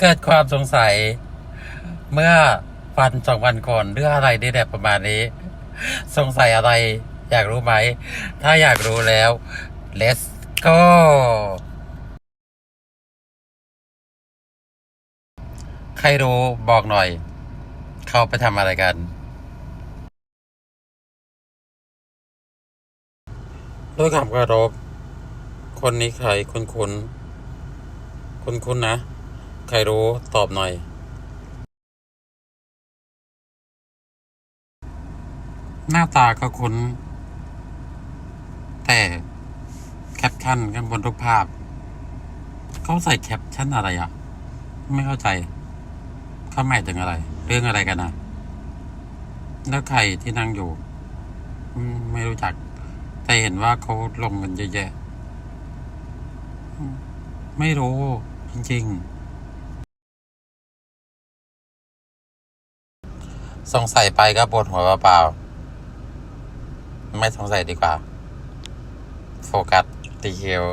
เกิดความสงสัย เมื่อวันสองวันก่อนเรื่องอะไรนี่แหละประมาณนี้ สงสัยอะไร อยากรู้ไหม ถ้าอยากรู้แล้ว let's go ใครรู้บอกหน่อย เขาไปทำอะไรกัน ด้วยคำเคารพคนนี้ใครคุณคุณคุณคุณนะ ใครรู้ตอบหน่อย หน้าตาก็คุ้น แต่แคปชั่นข้างบนทุกภาพ เขาใส่แคปชั่นอะไรอะไม่เข้าใจเขาหมายถึงอะไร เรื่องอะไรกันนะแล้วใครที่นั่งอยู่ ไม่รู้จัก แต่เห็นว่าเขาลงกันเยอะแยะ ไม่รู้จริง ๆ สงสัยไปก็ปวดหัวเปล่าๆ ไม่สงสัยดีกว่า โฟกัสตีเคียว